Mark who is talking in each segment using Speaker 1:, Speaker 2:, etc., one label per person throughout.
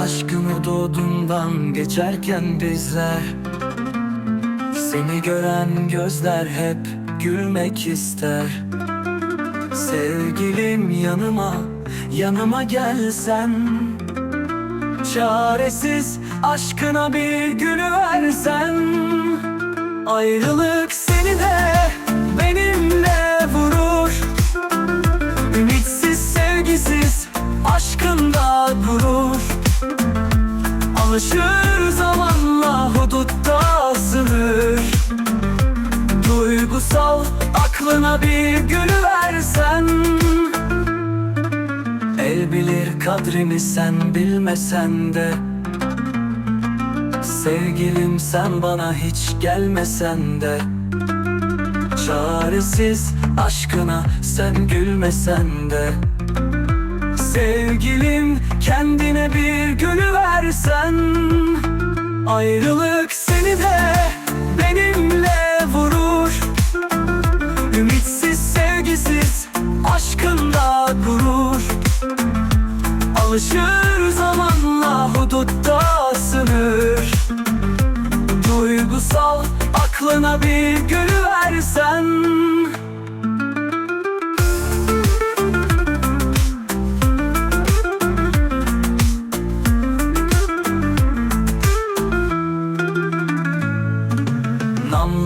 Speaker 1: aşkın hududundan geçerken bizler Seni gören gözler hep gülmek ister Sevgilim yanıma, yanıma gelsen Çaresiz aşkına bir gülü versen Ayrılık Alışır zamanla hudutta sınır. Duygusal aklına bir gülü versen El bilir kadrimi sen bilmesen de. Sevgilim sen bana hiç gelmesen de. Çaresiz aşkına sen gülmesen de. Sevgilim kendine bir gülü versen Ayrılık seni de benimle vurur. Ümitsiz sevgisiz aşkında gurur Alışır zamanla hudutta sınır. Duygusal aklına bir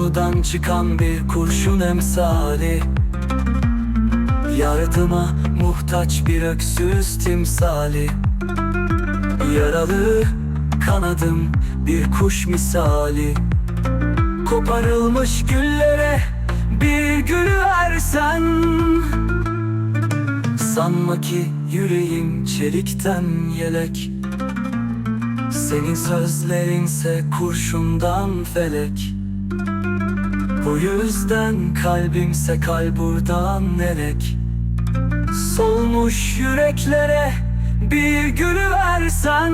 Speaker 1: Namludan çıkan bir kurşun emsali. Yardıma muhtaç bir öksüz timsali. Yaralı kanadım bir kuş misali. Koparılmış güllere bir gül versen. Sanma ki yüreğim çelikten yelek. Senin sözlerinse kurşundan felek Bu yüzden kalbimse kalburdan elek Solmuş yüreklere bir gül versen